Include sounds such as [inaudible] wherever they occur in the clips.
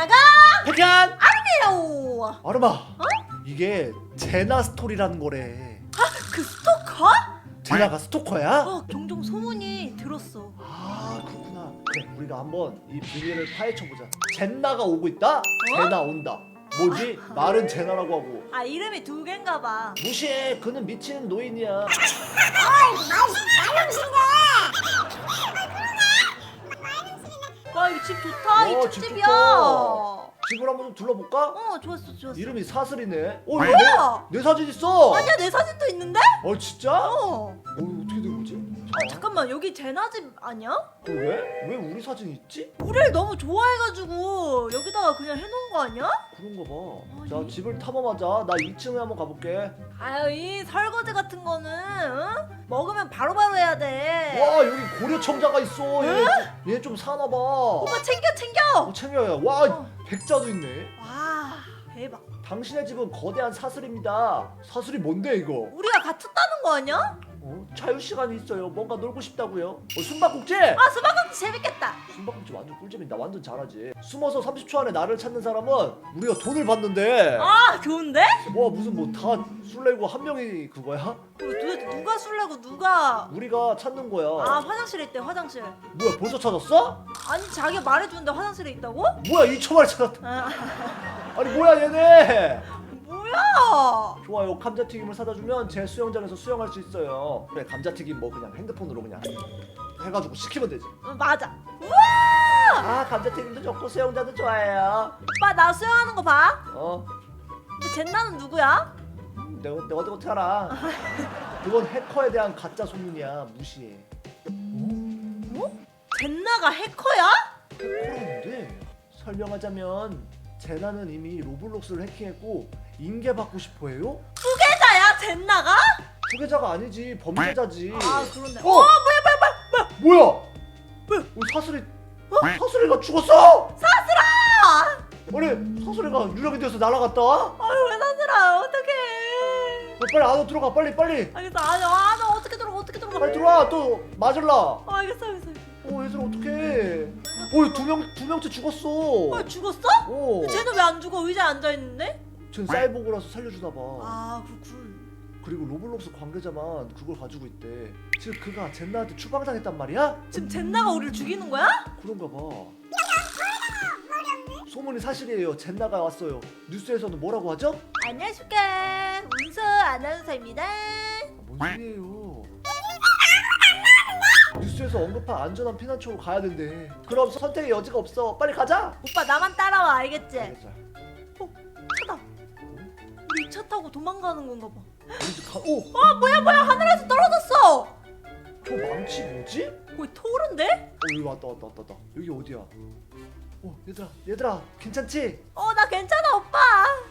제나가 백현! 해요. 아르마 이게 제나 스토리라는 거래 그 스토커? 제나가 스토커야? 어, 종종 소문이 들었어. 아 그렇구나 그래 우리가 한번 이 비밀을 파헤쳐보자 젠나가 오고 있다? 제나 온다 뭐지? 말은 제나라고 하고 아 이름이 두 개인가 봐. 무시해 그는 미치는 노인이야 어, 집 찻집이야. 좋다. 집을 한번 좀 둘러볼까? 어 좋았어 좋았어. 이름이 사슬이네 어 뭐야? 내, 내 사진 있어 아니야 내 사진도 있는데? 어 진짜? 어 어. 어떻게 된 거지? 아 잠깐만 여기 제나 집 아니야? 어, 왜? 왜 우리 사진 있지? 우리를 너무 좋아해가지고 여기다가 그냥 해놓은 거 아니야? 그런가 봐. 아니. 자, 집을 탐험하자. 나 2층에 한번 가볼게. 아유 이 설거지 같은 거는 응? 먹으면 바로바로 해야 돼. 와, 여기 고려 청자가 있어. 얘, 얘 좀 사나 봐. 오빠 챙겨 챙겨. 어, 챙겨야. 와, 어. 백자도 있네. 와 대박. 당신의 집은 거대한 사슬입니다. 사슬이 뭔데 이거? 우리가 갇혔다는 거 아니야? 어? 자유 시간이 있어요. 뭔가 놀고 싶다고요. 어, 숨바꼭질. 아 수박국지 재밌겠다. 숨바꼭질 완전 꿀잼이다. 완전 잘하지. 숨어서 30초 안에 나를 찾는 사람은 우리가 돈을 받는데. 아 좋은데? 뭐 무슨 뭐 다 술래고 한 명이 그거야? 그리고 도대체 누가 술래고 누가 우리가 찾는 거야. 아 화장실에 있대 화장실. 뭐야 벌써 찾았어? 아니 자기가 말해주는데 화장실에 있다고? 뭐야 2초 만에 찾았다. 아, 아니 뭐야 얘네. 좋아요 감자튀김을 사다 주면 제 수영장에서 수영할 수 있어요. 그래 감자튀김 뭐 그냥 핸드폰으로 그냥 해가지고 시키면 되지. 어, 맞아. 우와! 아 감자튀김도 좋고 수영장도 좋아해요. 오빠 나 수영하는 거 봐. 어? 근데 젠나는 누구야? 음, 내가 내가 어떻게 알아? [laughs] 그건 해커에 대한 가짜 소문이야 무시해. 뭐? 젠나가 해커야? 해커라는데 설명하자면 제나는 이미 로블록스를 해킹했고 인계 받고 싶어해요? 후계자야 젠나가? 후계자가 아니지 범죄자지. 아 그런데. 어! 어, 뭐야 뭐야 뭐야 뭐야? 뭐야? 어, 사슬이 사슬이가 죽었어? 아! 아니 사슬이가 유령이 되어서 날아갔다? 아유 왜 사슬아 어떡해. 어, 빨리 안으로 들어가 빨리 빨리 알겠어 아니 아나 어떻게 들어가 어떻게 들어가. 빨리 들어와 또 맞을라. 어 어, 알겠어 알겠어. 얘들아 어떡해? 어두명두 명째 죽었어. 어 죽었어? 어. 쟤는 왜 안 죽어 의자에 앉아 있는데? 쟤는 사이보그라서 살려주나 봐. 아 그렇군. 그리고 로블록스 관계자만 그걸 가지고 있대. 지금 그가 젠나한테 추방당했단 말이야? 지금 젠나가 우리를 죽이는 거야? 그런가 봐. 소문이 사실이에요. 젠나가 왔어요. 뉴스에서는 뭐라고 하죠? 안녕하십니까 운수 아나운서입니다. 아, 뭔 소리예요? 뉴스에서 언급한 안전한 피난처로 가야 된대. 그럼 선택의 여지가 없어. 빨리 가자. 오빠 나만 따라와 알겠지? 알겠어. 타고 도망가는 건가 봐. 가. 오, 아 뭐야 뭐야 하늘에서 떨어졌어. 저 망치 뭐지? 거의 토르인데? 어 여기 왔다 왔다 왔다 왔다. 여기 어디야? 어 얘들아 얘들아 괜찮지? 어 나 괜찮아 오빠.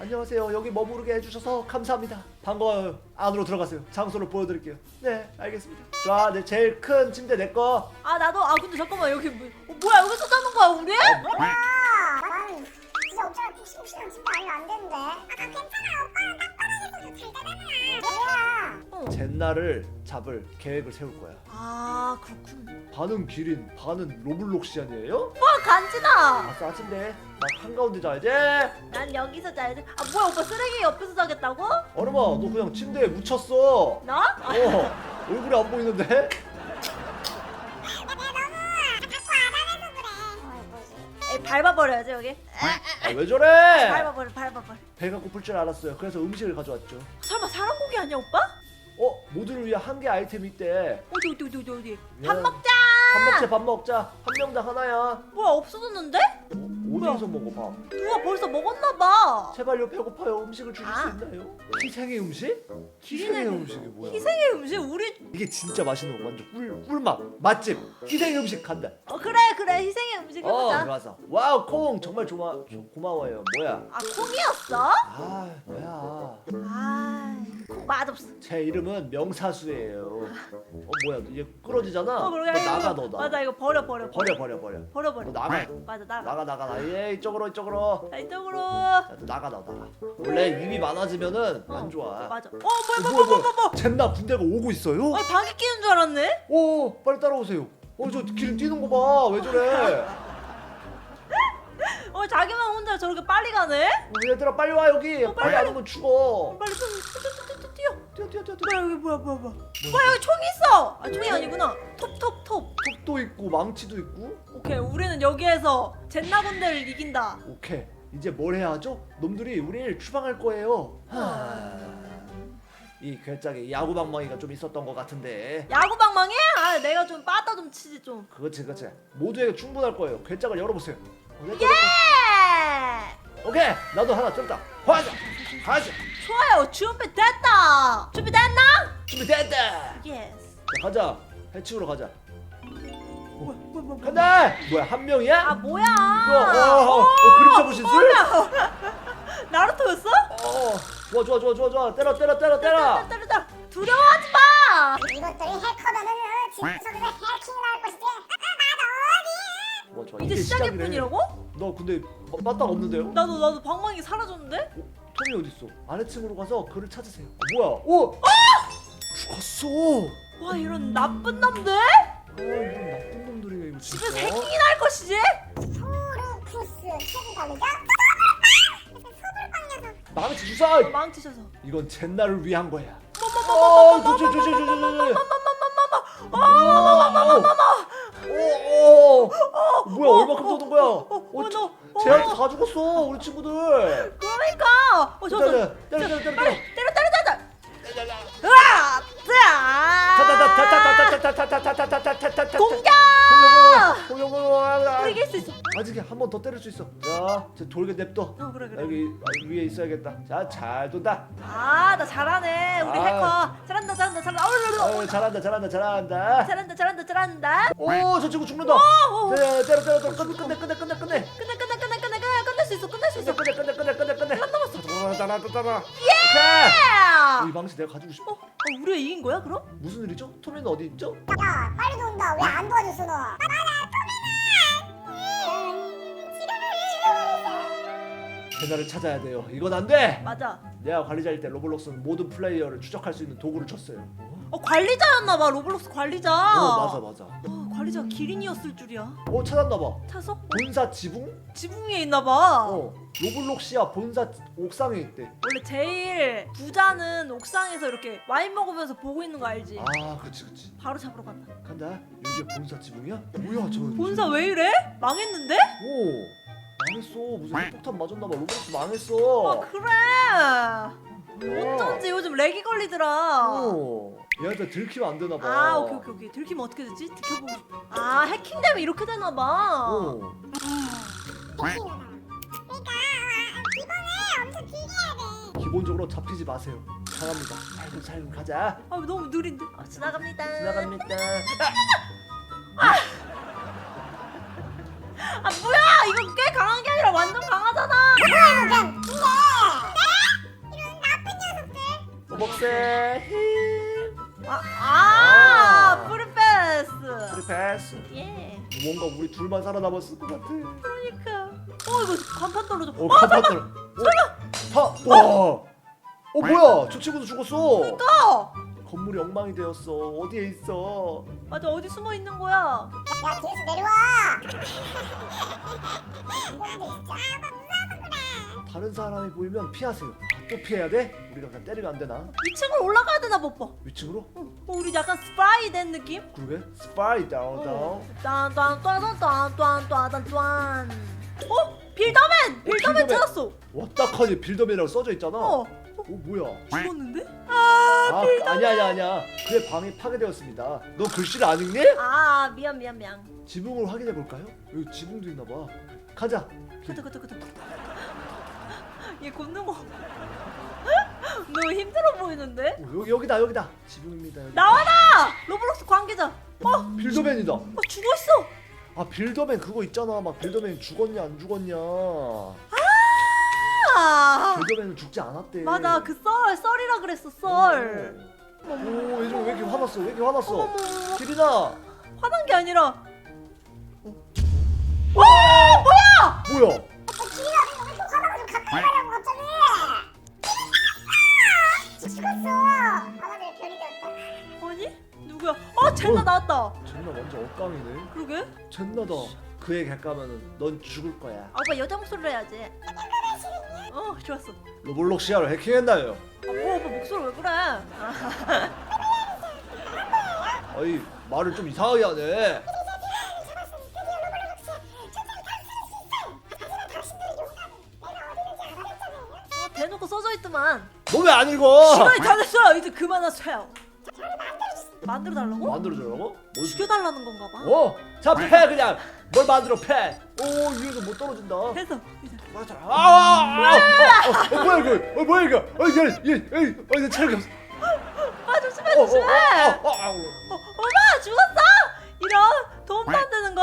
안녕하세요. 여기 머무르게 해주셔서 감사합니다. 반가워요. 안으로 들어가세요. 장소를 보여드릴게요. 네 알겠습니다. 자, 네 제일 큰 침대 내 거. 아 나도 아 근데 잠깐만 여기 뭐, 어, 뭐야 여기서 자는 거야 우리? 뭐 어. 젠나를 잡을 계획을 세울 거야. 아 그렇군. 반은 기린, 반은 로블록시안이에요? 와 간지다. 아싸 아침대. 나 한가운데 자야지. 난 여기서 자야지. 아 뭐야 오빠 쓰레기 옆에서 자겠다고? 얼음아, 너 그냥 침대에 묻혔어. 나? 아, 어, 얼굴이 안 보이는데? 에, 밟아버려야지 여기. 아, 왜 저래? 밟아버려 밟아버려. 배가 고플 줄 알았어요. 그래서 음식을 가져왔죠. 설마 사람 고기 아니야 오빠? 어, 모두를 위해 한개 아이템이 있대. 어디 어디 어디 어디 어디. 야. 밥 먹자. 밥 먹자, 밥 먹자. 한 명당 하나야. 뭐야 없어졌는데? 어, 어디서 먹어 밥? 누가 벌써 먹었나 봐. 제발요, 배고파요. 음식을 주실 아. 수 있나요? 희생의 음식? 희생의 음식이 뭐야? 희생의 음식 우리 이게 진짜 맛있는 거 완전 꿀 꿀맛 맛집 희생의 음식 간다. 어 그래 그래 희생의 음식 어 해보자. 좋았어. 와우 콩 정말 좋아 조- 고마워요. 뭐야? 아 콩이었어? 아 뭐야? 아콩 맛없어. 제 이름은 명사수예요. 어 뭐야? 얘 끌어지잖아. 어 그러게 너 이거- 나가 너 나. 맞아 이거 버려 버려 버려 버려 버려. 버려 버려. 너 나가. 맞아 나가. 나가 나가 나. 예 이쪽으로 이쪽으로. 자 이쪽으로. 나가 너 나가. 원래 입이 많아지면은 어, 안 좋아. 맞아. 어 어, 뭐야 뭐야 뭐야 뭐야 뭐야? 뭐야. 젠나 군대가 오고 있어요? 아 방귀 끼는 줄 알았네. 오 빨리 따라오세요. 어저 길 뛰는 거 봐. 왜 저래? [laughs] 어 자기만 저렇게 빨리 가네? 어, 얘들아 빨리 와 여기 어, 빨리 빨리. 안 오면 죽어 빨리 좀 뛰어 뛰어 뛰어 뛰어 뛰어 뛰어 뛰어 뭐야 여기 뭐야 뭐야 뭐야 뭐야 여기 총이 있어 아 총이 아니구나 톱톱 톱 톱도 있고 망치도 있고 오케이 우리는 여기에서 젠나 군대를 이긴다 오케이 이제 뭘 해야 하죠? 놈들이 우리를 추방할 거예요. 하... 이 괴짝에 야구방망이가 좀 있었던 것 같은데. 야구방망이? 아 내가 좀 빠따 좀 치지 좀. 그렇지 그렇지. 모두에게 충분할 거예요. 괴짝을 열어보세요. 오케이, 예! 오케이! 나도 하나 뜯다 화자! 가자! 좋아요. 준비됐다! 준비됐나? 준비됐다! 예스 자, 가자. 해치우러 가자 간다 뭐야 한 명이야? 아 뭐야 이거 어, 어, 어, 그림자 보신술? [laughs] 나루토였어? 어 좋아 좋아 좋아 좋아 좋아 때려 때려 때려 때려 때려 때려 때려 두려워하지 마 이것들이 해커면은 집구석에서 해킹을 할 것이지. 나도 뭐 좋아 이제 이게 시작일 시작이래. 뿐이라고? 너 근데 마- 마딱 없는데요? 나도 나도 방망이 사라졌는데? 톰이 어디 있어? 아래층으로 가서 그를 찾으세요. 뭐야? 오! 죽었어. 와 이런 나쁜 놈들? 아 이런 나쁜 놈들이네 이거 진짜. 집에서 해킹이나 할 것이지? 소르쿠스 최고 달리자. 소불빵 녀석. 망치 주사. 망치셔서 이건 젠나를 위한 거야. 어, 조조 조조 조조 조조. 오, 오, 뭐야 얼마큼 도는 거야? 어, 어, 너, 쟤한테 다 죽었어 우리 친구들. 그러니까 어 저저 때려 때려 때려 때려. 빨리 때려 때려 때려 으아! 자! 타타타타타타타타타타타 수 있어 아직 한번 더 때릴 수 있어. 자, 제 돌게 냅둬. 어 그래 그래 여기 위에 있어야겠다. 자, 잘 돈다. 아 나 잘하네 우리 아. 해커 잘한다 잘한다 잘한다 어우, 어, 잘한다, 잘한다, 잘한다. 잘한다 잘한다 잘한다 오, 저 친구 죽는다. 오, 오. 네, 때려, 때려, 때려, 끝내, 끝내, 끝내, 끝내, 끝내. 끝내 끝내 끝내 끝내 끝내 끝낼 수 있어 끝낼 수 있어 끝내, 끝내, 끝내, 끝내, 끝내. 한 남았어. 따라, 따라, 따라. 예! 이 방식 내가 가지고 싶어. 어, 어 우리가 이긴 거야 그럼? 무슨 일이죠? 토미는 어디 있죠? 야 빨리 돈다. 왜 안 도와줬어 너? 아, 나 제나를 찾아야 돼요. 이건 안 돼. 맞아 내가 관리자일 때 로블록스는 모든 플레이어를 추적할 수 있는 도구를 줬어요. 어 관리자였나 봐 로블록스 관리자 어, 맞아, 맞아. 어, 관리자가 기린이었을 줄이야 어, 찾았나 봐. 찾았어? 본사 지붕? 지붕 위에 있나 봐 어, 로블록시아 본사 옥상에 있대. 원래 제일 부자는 옥상에서 이렇게 와인 먹으면서 보고 있는 거 알지? 아, 그치, 그치. 바로 잡으러 간다 간다. 이게 본사 지붕이야? 뭐야, 저. 본사 왜 이래? 망했는데? 오 망했어. 무슨 핵폭탄 맞았나봐. 로봇 아 망했어. 그래. 어쩐지 요즘 렉이 걸리더라. 어. 얘한테 들키면 안 되나봐. 아 오케이 오케이 오케이. 들키면 어떻게 되지? 지켜보고 싶어 아 해킹되면 이렇게 되나봐. 어. 해킹이다. 그러니까 이번에 엄청 길게 해야 돼. 기본적으로 잡히지 마세요. 잘합니다. 살금 살금 가자. 아 너무 느린데? 아, 지나갑니다. 지나갑니다. 아 뭐야 먹세 아, 아. 아. 프리패스 패스 예. 뭔가 우리 둘만 살아남았을 것 같아. 그러니까. 어 이거 간판 떨어져. 어 가봤더라 어? 설마. 와. 어, 뭐야? 저 친구도 죽었어. 또 건물이 엉망이 되었어. 어디에 있어? 맞아 어디 숨어 있는 거야? 야 뒤에서 내려와. [laughs] 아, 그래. 다른 사람이 보이면 피하세요. 아, 또 피해야 돼? 우리가 그냥 때리면 안 되나? 위층으로 올라가야 되나 못 봐. 위층으로? 어, 우리 약간 스파이 된 느낌? 그러게 스파이 다운 다운 딴딴딴딴딴딴딴딴 어? 빌더맨! 빌더맨 빌더맨. 찾았어 와딱하니 빌더맨이라고 써져 있잖아 어 어 뭐야 죽었는데? 아 아니야 아니야 아니야 그의 방이 파괴되었습니다 너 글씨를 안 읽니? 아 미안 미안 미안 지붕을 확인해 볼까요? 여기 지붕도 있나 봐 가자 그다 그다 그다 얘 걷는 거. [laughs] 너무 힘들어 보이는데? 어, 여기 여기다 여기다. 지붕입니다 여기. 나와라! 로블록스 관계자. 어? 빌더맨이다. 어 죽어 있어. 아 빌더맨 그거 있잖아. 막 빌더맨 죽었냐 안 죽었냐. 아! 빌더맨은 죽지 않았대. 맞아 그 썰 썰이라 그랬어 썰. 오 얘좀 왜 이렇게 화났어? 왜 이렇게 화났어? 기린아 화난 게 아니라. 어? 되었다. 아니? 누구야? 어 젠나 어. 나왔다 젠나 완전 억강이네 그러게? 젠나다 그 얘기 할까 하면은 넌 죽을 거야. 아, 오빠 여자 목소리로 해야지. 어, 좋았어. 로블록 시야를 해킹했나요? 아, 뭐 오빠 목소리 왜 그래? [laughs] 아, 아이 말을 좀 이상하게 하네. 어, 대놓고 써져 있더만. 너 왜 안 읽어? 시간이 다 됐어요. 이제 그만하세요. 만들어 달라고? 만들어주라고? 뭐 죽여달라는 건가 봐. 어? 자, 패 그냥. 뭘 만들어 패. 오 위에서 못 떨어진다. 됐어. 이제. 맞아. 아, 아, 아, 어, 어, 뭐야 이거? 어, 뭐야 이거? 어, 얘, 얘, 얘, 어, 얘 체력이 없어. 아 조심해 어, 어, 조심해. 어, 어, 어, 어. 어, 엄마 죽었어? 이런 도움도 안 되는 것?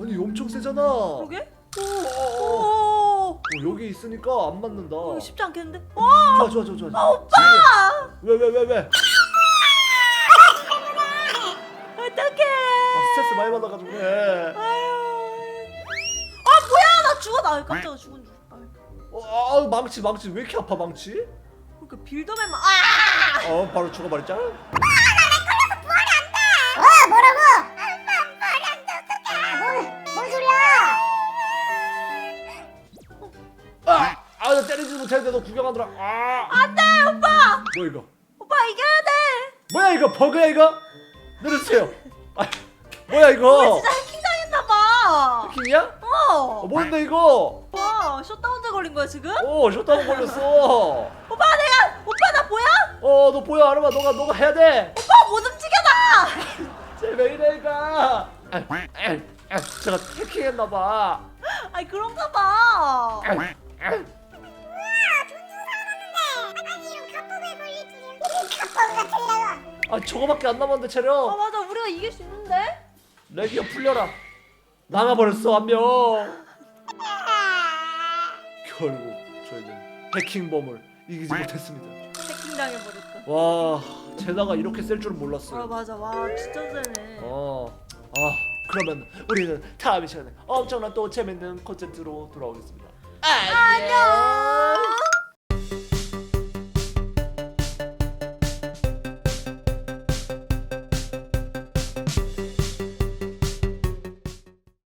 아니 엄청 세잖아. 그러게? 어, 어, 어. 오. 어, 여기 있으니까 안 맞는다. 어, 이거 쉽지 않겠는데? 어, 좋아, 좋아, 좋아, 좋아. 아, 오빠! 왜왜 왜 왜? 어 스트레스 많이 받아가지고 그래. 아유. 아 뭐야 나 죽어 나 깜짝이야 죽은 줄. 어, 아, 망치, 망치 왜 이렇게 아파 망치? 그러니까 빌더맨만 아! 어, 바로 죽어버렸잖아. 어 뭐라고? 뭔, 뭔 소리야 아, 아, 나 때리지 못했는데 너 구경하더라. 아, 안돼 오빠! 뭐 이거? 오빠 이겨야 돼! 뭐야 이거 버그야 이거? 내려주세요. 아, [laughs] 뭐야 어 이거? 진짜 해킹 당했나봐! 해킹이야? 어! 어, 뭔데 이거? 오빠 셧다운제 걸린 거야 지금? 오, 셧다운 걸렸어. [laughs] 오빠 내가 오빠 나 보여? 어, 너 보여 아르마 너가 너가 해야 돼. 오빠 못 움직여 나! [laughs] 쟤왜 이래 이거? 아, 아, 아, 제가 해킹했나봐. 아니 그런가 봐. 아, 아. 아니 이런 갑법에 걸릴 줄이야 이 갑법 같은 녀석 아 저거밖에 안 남았는데 아 체력 맞아 우리가 이길 수 있는데? 레기어 풀려라 나가버렸어 한 명 결국 저희는 해킹범을 이기지 못했습니다 해킹 당해버렸다. 와 제나가 이렇게 셀 줄은 아 몰랐어요 맞아 와 진짜 세네. 어. 아 그러면 우리는 다음 시간에 엄청난 또 재밌는 콘텐츠로 돌아오겠습니다 안녕.